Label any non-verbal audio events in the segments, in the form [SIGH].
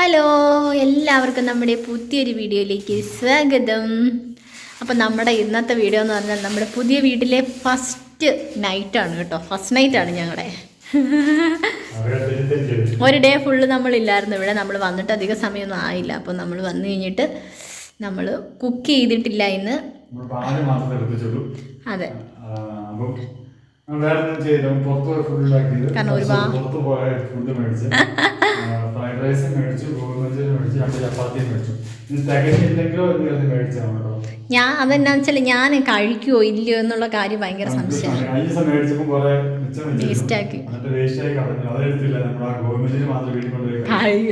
Hello എല്ലാവർക്കും നമ്മുടെ പുതിയൊരു വീഡിയോയിലേക്ക് സ്വാഗതം. അപ്പോൾ നമ്മുടെ ഇന്നത്തെ വീഡിയോ എന്ന് പറഞ്ഞാൽ നമ്മുടെ പുതിയ വീട്ടിലെ ഫസ്റ്റ് നൈറ്റാണ് കേട്ടോ. ഫസ്റ്റ് നൈറ്റാണ് ഞങ്ങളുടെ ഒരു ഡേ ഫുള്ള് നമ്മളില്ലായിരുന്നു ഇവിടെ നമ്മൾ വന്നിട്ട് അധിക സമയമൊന്നും ആയില്ല. അപ്പോൾ നമ്മൾ വന്നു കഴിഞ്ഞിട്ട് നമ്മൾ കുക്ക് ചെയ്തിട്ടില്ല ഇന്ന്. അതെ. കാരണം ഒരുപാട്- പുറത്ത് പോയ ഫുഡ് മേടിച്ച് ഫ്രൈഡ് റൈസ് മേടിച്ചു ഗോബി മഞ്ചൂരി മേടിച്ചു രണ്ട് ചപ്പാത്തിയും മേടിച്ചു. തികഞ്ഞില്ലെങ്കിലോ എന്ന് മേടിച്ചാണ് കേട്ടോ. ഞാൻ അതെന്നാ വെച്ചാൽ ഞാൻ കഴിക്കുവോ ഇല്ലയോ എന്നുള്ള കാര്യം ഭയങ്കര സംശയമാണ്.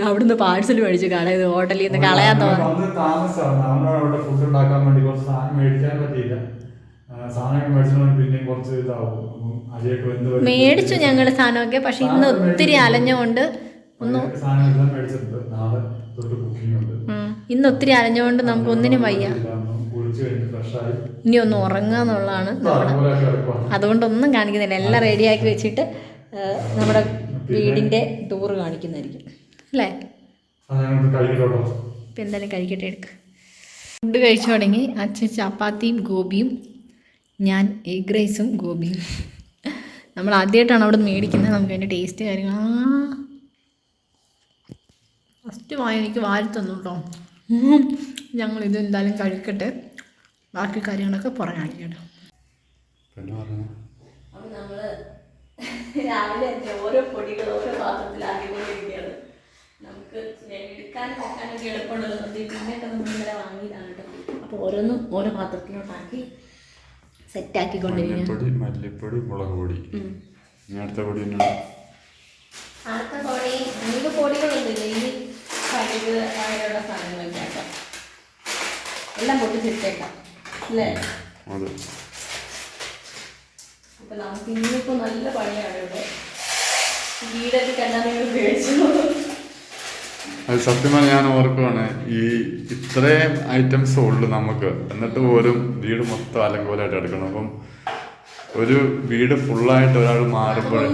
അവിടുന്ന് പാഴ്സൽ മേടിച്ചു കളയത് ഹോട്ടലിൽ നിന്ന് കളയാൻ തോന്നുന്നു. മേടിച്ചു ഞങ്ങൾ സാധനമൊക്കെ. പക്ഷെ ഇന്ന് ഒത്തിരി അലഞ്ഞുകൊണ്ട് ഇന്ന് ഒത്തിരി അലഞ്ഞുകൊണ്ട് നമുക്ക് ഒന്നിനും വയ്യ. ഇനി ഒന്ന് കിടക്കുവാണ് അതുകൊണ്ടൊന്നും കാണിക്കുന്നില്ല. എല്ലാം റെഡിയാക്കി വെച്ചിട്ട് നമ്മുടെ വീടിന്റെ ടൂറ് കാണിക്കുന്നതായിരിക്കും. അല്ലേ? ഇപ്പം എന്തായാലും കഴിക്കട്ടെ എടുക്ക്. ഫുഡ് കഴിച്ചു തുടങ്ങി. അച്ഛൻ ചപ്പാത്തിയും ഗോപിയും ഞാൻ എഗ് റൈസും ഗോപിയും നമ്മൾ ആദ്യമായിട്ടാണ് അവിടെ മേടിക്കുന്നത്. നമുക്ക് അതിന്റെ ടേസ്റ്റ് കാര്യങ്ങൾ ആ ഫസ്റ്റ് വായ എനിക്ക് വാരി തന്നു കേട്ടോ ഞങ്ങൾ ഇത് എന്തായാലും കഴിക്കട്ടെ. ബാക്കി കാര്യങ്ങളൊക്കെ പുറകെ കാണിക്കട്ടോ അപ്പം നമ്മൾ രാവിലെ ഓരോ പൊടികൾ ഓരോ പാത്രത്തിലാക്കിക്കൊണ്ടിരിക്കുകയാണ് നമുക്ക് എടുക്കാനും വെക്കാനൊക്കെ എളുപ്പമുണ്ടല്ലോ അത് പിന്നെയൊക്കെ നമ്മൾ ഇന്നലെ വാങ്ങിയതാണ് കേട്ടോ അപ്പോൾ ഓരോന്നും ഓരോ പാത്രത്തിലോട്ടാക്കി മല്ലിപ്പൊടി മുളക് പൊടി. അടുത്ത പൊടി അടുത്ത പൊടി ഇനി കടുക് അങ്ങനെയുള്ള സാധനങ്ങളൊക്കെ കേട്ടോ എല്ലാം പൊട്ടിച്ചിട്ടേക്കാം അല്ലേ? അപ്പൊ നമുക്ക് ഇന്നിപ്പോ നല്ല പണിയാണ് ഇവിടെ. വീടൊക്കെ കണ്ടാൽ നിങ്ങൾ ഉപയോഗിച്ചു അത് സത്യം പറഞ്ഞാൽ ഞാൻ ഓർക്കുവാണ് ഈ ഇത്രയും ഐറ്റംസ് ഉള്ളു നമുക്ക്. എന്നിട്ട് പോലും വീട് മൊത്തം അലങ്കോലായിട്ട് എടുക്കണം. അപ്പം ഒരു വീട് ഫുള്ളായിട്ട് ഒരാൾ മാറുമ്പോൾ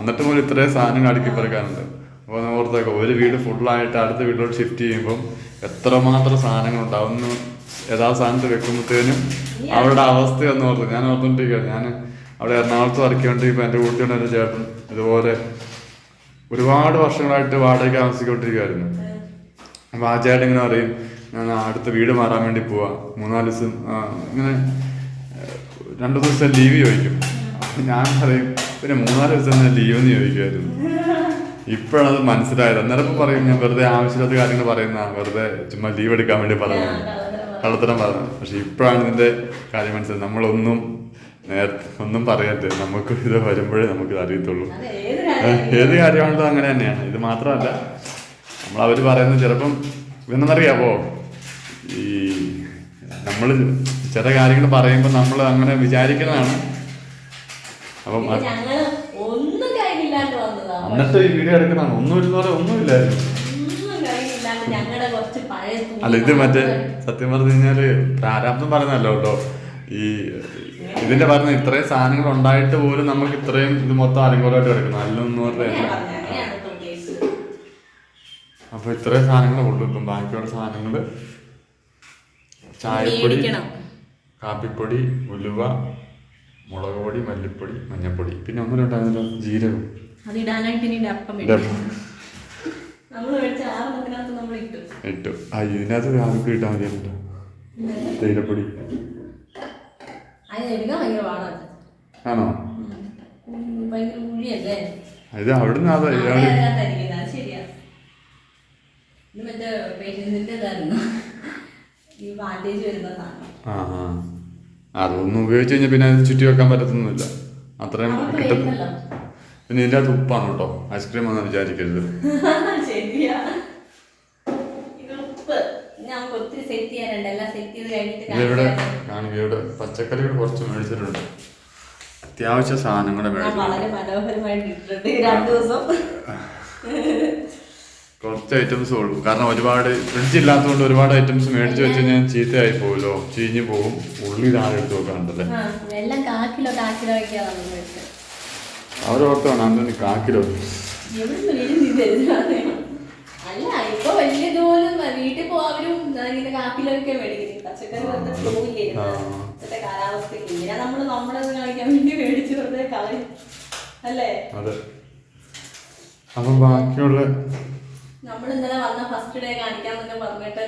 എന്നിട്ട് പോലും ഇത്രയും സാധനങ്ങൾ അടുക്കി പെറുക്കാനുണ്ട്. അപ്പോൾ ഓർത്തേക്കാം ഒരു വീട് ഫുള്ളായിട്ട് അടുത്ത വീട്ടിലോട്ട് ഷിഫ്റ്റ് ചെയ്യുമ്പം എത്രമാത്രം സാധനങ്ങൾ ഉണ്ടാവും ഒന്ന് യഥാസ്ഥാനത്ത് വെക്കുമ്പോഴത്തേനും അവരുടെ അവസ്ഥ ഒന്ന് ഓർത്തു. ഞാൻ ഓർത്തുകൊണ്ടിരിക്കുകയാണ് ഞാൻ അവിടെ എറണാകുളത്ത് വർക്ക് ഇപ്പം എന്റെ കൂട്ടിയുണ്ട് എന്റെ ചേട്ടൻ ഇതുപോലെ ഒരുപാട് വർഷങ്ങളായിട്ട് വാടകയ്ക്ക് താമസിക്കൊണ്ടിരിക്കുമായിരുന്നു അപ്പോൾ ആ ചേട്ടൻ ഇങ്ങനെ പറയും ഞാൻ അടുത്ത വീട് മാറാൻ വേണ്ടി പോവാ മൂന്നാൽ ദിവസം ഇങ്ങനെ രണ്ടു ദിവസം ലീവ് ചോദിക്കും. ഞാൻ പറയും പിന്നെ മൂന്നാൽ ദിവസം ലീവ് എന്ന് ചോദിക്കുമായിരുന്നു ഇപ്പോഴത് മനസ്സിലായത് അന്നേരം ഇപ്പൊ പറയും ഞാൻ വെറുതെ ആവശ്യമില്ലാത്ത കാര്യങ്ങൾ പറയുന്ന വെറുതെ ചുമ്മാ ലീവ് എടുക്കാൻ വേണ്ടി പറയുന്നത്. കള്ളത്തരം പറഞ്ഞു പക്ഷെ ഇപ്പോഴാണ് ഇതിന്റെ കാര്യം മനസ്സിലായത്. നമ്മളൊന്നും നേരത്തെ ഒന്നും പറയട്ടെ നമുക്ക് ഇത് വരുമ്പോഴേ നമുക്ക് അറിയത്തുള്ളൂ. ഏത് കാര്യമാണെങ്കിലും അങ്ങനെ തന്നെയാണ്. ഇത് മാത്രമല്ല നമ്മൾ അവർ പറയുന്നത് ചിലപ്പം ഇതെന്നറിയാവോ? ഈ നമ്മൾ ചില കാര്യങ്ങൾ പറയുമ്പോൾ നമ്മൾ അങ്ങനെ വിചാരിക്കുന്നതാണ്. അപ്പം അത് ഞങ്ങൾ ഒന്നും കയ്യിലില്ലാണ്ട് വന്നതാ എന്നിട്ട് ഈ വീഡിയോ എടുക്കുന്നതാണ് ഒന്നും ഇല്ലെന്ന് ഒന്നുമില്ലായിരുന്നു അല്ല ഇത് മറ്റേ സത്യം പറഞ്ഞു കഴിഞ്ഞാൽ പ്രാരാബ്ദം പറയുന്നല്ലോ കേട്ടോ. ഈ ഇതിന്റെ പറഞ്ഞ ഇത്രയും സാധനങ്ങൾ ഉണ്ടായിട്ട് പോലും നമുക്ക് ഇത്രയും ഇത് മൊത്തം അലങ്കോലമായിട്ട് എടുക്കണം അല്ലെന്ന് പറഞ്ഞു അപ്പൊ ഇത്രയും സാധനങ്ങൾ ഉള്ളു ഇപ്പം ബാക്കിയുള്ള സാധനങ്ങൾ ചായപ്പൊടി കാപ്പിപ്പൊടി ഉലുവ മുളക് പൊടി മല്ലിപ്പൊടി മഞ്ഞപ്പൊടി. പിന്നെ ഒന്നും ഉണ്ടായിരുന്നല്ലോ ജീരകം. ഇട്ടു. ആ ഇതിനകത്ത് ഇട്ടാൽ തേയിലപ്പൊടി. ആണോ? ഇത് അവിടുന്ന് അത് അതൊന്നും ഉപയോഗിച്ച് കഴിഞ്ഞാൽ പിന്നെ ചുറ്റി വെക്കാൻ പറ്റത്തൊന്നുമില്ല. അത്രയും നമുക്ക് കിട്ടും. വേണ്ടല്ലോ. പിന്നെ ഇതിന്റെ അകത്ത് ഉപ്പാണ് കേട്ടോ. ഐസ്ക്രീം ഒന്നും വിചാരിക്കരുത്. [LAUGHS] ഇവിടെ. കാണുക ഇവിടെ പച്ചക്കറികൾ കുറച്ച് മേടിച്ചിട്ടുണ്ട്. അത്യാവശ്യ സാധനങ്ങളെ ഞാൻ വളരെ മനോഹരമായിട്ട് ഇട്ടിട്ടുണ്ട് ഈ രണ്ടു ദിവസം. [LAUGHS] കുറച്ച് ഐറ്റംസ് ഉള്ളൂ. കാരണം ഒരുപാട് ഫ്രിഡ്ജ് ഇല്ലാത്തതുകൊണ്ട് ഒരുപാട് ഐറ്റംസ് മേടിച്ചു വെച്ച് കഴിഞ്ഞാൽ ചീത്തയായി പോകുമല്ലോ ചീഞ്ഞു പോകും. ഉള്ളി താഴെ എടുത്ത് വെക്കാനുണ്ടല്ലേ? ആ, എല്ലാം കാ കിലോ കാ കിലോ ഒക്കെയാണ് നമ്മൾ മേടിച്ചത് അവരോർത്ത് വേണം അന്തോണി കാക്കിലോ തരുന്നതാണ്? വീട്ടിൽ പോവാനും ഇങ്ങനെ കാപ്പിലൊക്കെ മേടിക്കുന്നത് പച്ചക്കറി വെറുതെ പോവില്ലേ? ആ. ഇപ്പോഴത്തെ കാലാവസ്ഥയ്ക്ക് ഇങ്ങനെ. നമ്മൾ നമ്മുടെ കാണിക്കാൻ വേണ്ടി മേടിച്ച് വെറുതെ കളയും. അല്ലേ? അതെ. അപ്പം ബാക്കിയുള്ള നമ്മൾ ഇന്നലെ വന്ന ഫസ്റ്റ് ഡേ കാണിക്കാന്നൊക്കെ പറഞ്ഞിട്ട്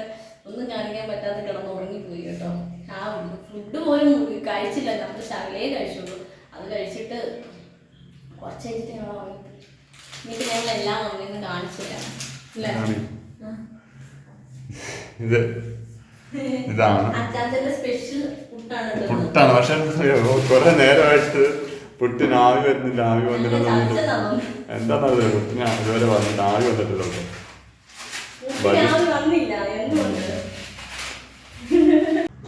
ഒന്നും കാണിക്കാൻ പറ്റാതെ കിടന്ന് ഉറങ്ങിപ്പോയി കേട്ടോ. ആ ഫുഡ് പോലും കഴിച്ചില്ല. നമ്മൾ ശകലേ കഴിച്ചുള്ളൂ. അത് കഴിച്ചിട്ട് കുറച്ച് കഴിഞ്ഞിട്ട് ഞങ്ങൾ ഉറങ്ങിപ്പോയി എന്നിട്ട് ഞങ്ങൾ എല്ലാം ഒന്നിന്ന് കാണിച്ചില്ല അല്ലേ? ആണ്. ആ. ഇത് ഇതാണ്. സ്പെഷ്യൽ. പുട്ടാണ് പക്ഷെ കുറെ നേരമായിട്ട് പുട്ടിന് ആവി വരുന്നില്ല ആവി വന്നിട്ടുണ്ട് ചതച്ചതാണോ? എന്താണത് പുട്ടിന് ഇതുവരെ വന്നിട്ട് ആവി വന്നിട്ടില്ലല്ലോ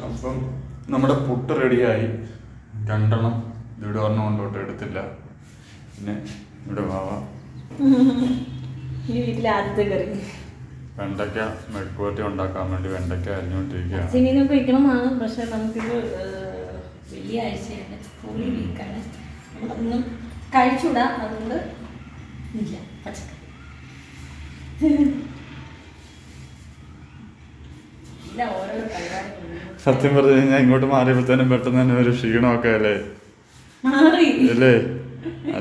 അപ്പം നമ്മുടെ പുട്ട് റെഡിയായി രണ്ടെണ്ണം ഇവിടെ ഒരെണ്ണം കൊണ്ടോട്ട് എടുത്തില്ല. പിന്നെ ഇവിടെ വാവ ഈ വീട്ടിലെ ആദ്യത്തെ കറി. വെണ്ടയ്ക്ക മെഴുക്കുവരട്ടി ഉണ്ടാക്കാൻ വേണ്ടി വെണ്ടയ്ക്ക അരിഞ്ഞുകൊണ്ടിരിക്കുകയാണ്. സിനിമയൊക്കെ വയ്ക്കണമെന്നാണ് പക്ഷെ നമുക്കിത് വെള്ളിയാഴ്ചയാണ് ഹോളി വീക്കാണ്. അതൊന്നും കഴിച്ചൂടാ. അതുകൊണ്ട് ഇല്ല പച്ചക്കറി. സത്യം പറഞ്ഞു കഴിഞ്ഞാൽ ഇങ്ങോട്ട് മാറിയപ്പോഴത്തേനും പെട്ടെന്ന് തന്നെ ഒരു ക്ഷീണമൊക്കെ അല്ലേ? അല്ലേ?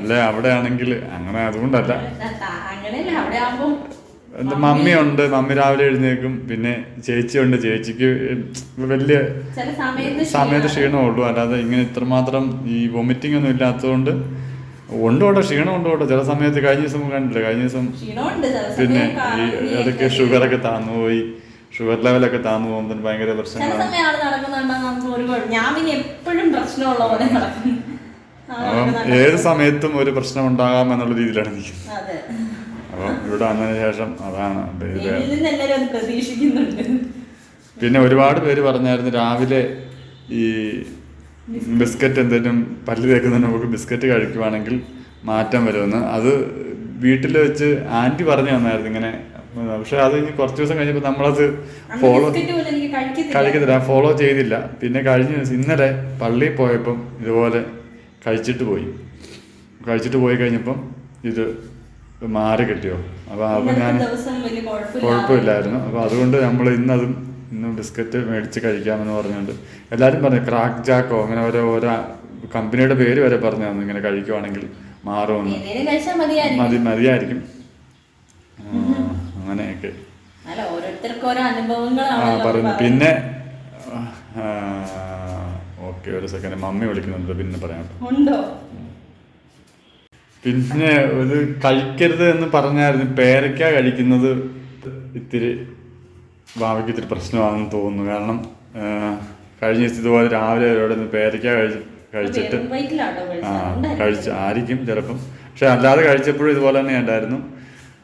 അല്ലേ? അവിടെ ആണെങ്കിൽ അങ്ങനെ അതുകൊണ്ടല്ല. എന്റെ മമ്മിയുണ്ട്. മമ്മി രാവിലെ എഴുന്നേക്കും പിന്നെ ചേച്ചി ഉണ്ട് ചേച്ചിക്ക് വലിയ സമയത്ത് ക്ഷീണമുള്ളൂ. അല്ലാതെ ഇങ്ങനെ ഇത്രമാത്രം ഈ വൊമിറ്റിംഗ് ഒന്നും ഇല്ലാത്തതുകൊണ്ട് ഉണ്ട് കേട്ടോ. ക്ഷീണം ഉണ്ടോട്ടെ ചില സമയത്ത് കഴിഞ്ഞ ദിവസം കണ്ടില്ല? കഴിഞ്ഞ ദിവസം പിന്നെ ഈ ഇടയ്ക്ക് ഷുഗറൊക്കെ താന്നു പോയി ഷുഗർ ലെവലൊക്കെ താന്നു പോകുമ്പോൾ ഭയങ്കര പ്രശ്നങ്ങളാണ്. ഞാൻ പിന്നെ എപ്പോഴും പ്രശ്നമുള്ള പോലെ നടക്കും. അപ്പം ഏത് സമയത്തും ഒരു പ്രശ്നം ഉണ്ടാകാം എന്നുള്ള രീതിയിലാണ് നിൽക്കുന്നത് അതെ. അപ്പം ഇവിടെ വന്നതിന് ശേഷം അതാണ് പിന്നെ ഒരുപാട് പേര് പറഞ്ഞായിരുന്നു രാവിലെ ഈ ബിസ്ക്കറ്റ്. എന്തെങ്കിലും പല്ല് തേക്കുന്നതിന് നമുക്ക് ബിസ്ക്കറ്റ് കഴിക്കുവാണെങ്കിൽ മാറ്റം വരുമെന്ന്. അത് വീട്ടിൽ വെച്ച് ആന്റി പറഞ്ഞു തന്നായിരുന്നു ഇങ്ങനെ. പക്ഷെ അത് ഇനി കുറച്ച് ദിവസം കഴിഞ്ഞപ്പോൾ നമ്മളത് ഫോളോ എനിക്ക് കഴിക്കത്തില്ല. കഴിക്കത്തില്ല. ഫോളോ ചെയ്തില്ല. പിന്നെ കഴിഞ്ഞ ഇന്നലെ പള്ളിയിൽ പോയപ്പം ഇതുപോലെ കഴിച്ചിട്ട് പോയി. കഴിച്ചിട്ട് പോയി കഴിഞ്ഞപ്പം ഇത് മാറി കിട്ടിയോ? അപ്പോൾ അപ്പം ഞാൻ കുഴപ്പമില്ലായിരുന്നു. അപ്പോൾ അതുകൊണ്ട് നമ്മൾ ഇന്നതും ഇന്ന് ബിസ്ക്കറ്റ് മേടിച്ച് കഴിക്കാമെന്ന് പറഞ്ഞുകൊണ്ട് എല്ലാവരും പറഞ്ഞു ക്രാക്ക് ജാക്കോ? അങ്ങനെ ഓരോ ഓരോ കമ്പനിയുടെ പേര് വരെ പറഞ്ഞു തന്നു ഇങ്ങനെ കഴിക്കുവാണെങ്കിൽ മാറുമെന്ന് മതി മതിയായിരിക്കും. അങ്ങനെയൊക്കെ. ആ പറഞ്ഞു പിന്നെ ഓക്കെ ഒരു സെക്കൻഡ് മമ്മി വിളിക്കുന്നുണ്ട് പിന്നെ പറയാം ഉണ്ടോ? പിന്നെ ഇത് കഴിക്കരുത് എന്ന് പറഞ്ഞായിരുന്നു. പേരയ്ക്ക കഴിക്കുന്നത് ഇത്തിരി ഭാവിക്ക് ഇത്തിരി പ്രശ്നമാണെന്ന് തോന്നുന്നു. കാരണം കഴിഞ്ഞ ദിവസം ഇതുപോലെ രാവിലെ അവരോട് നിന്ന് പേരയ്ക്ക കഴിച്ച് കഴിച്ചിട്ട് ആ കഴിച്ച് ആയിരിക്കും ചിലപ്പം. പക്ഷെ അല്ലാതെ കഴിച്ചപ്പോഴും ഇതുപോലെ തന്നെ ഉണ്ടായിരുന്നു.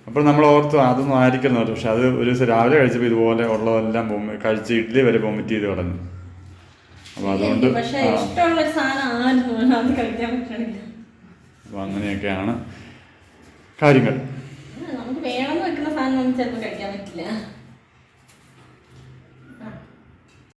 അപ്പോൾ നമ്മൾ ഓർത്തു അതൊന്നും ആയിരിക്കുന്നു പക്ഷെ അത് ഒരു ദിവസം രാവിലെ കഴിച്ചപ്പോൾ ഇതുപോലെ ഉള്ളതെല്ലാം കഴിച്ച് ഇഡ്ഡലി വരെ വൊമിറ്റ് ചെയ്ത് കളഞ്ഞു. അപ്പോൾ അതുകൊണ്ട് അപ്പോൾ അങ്ങനെയൊക്കെയാണ് കാര്യങ്ങൾ. നമുക്ക് വേണമെന്ന് വെക്കുന്ന സാധനം ചിലപ്പോൾ കഴിക്കാൻ പറ്റില്ല.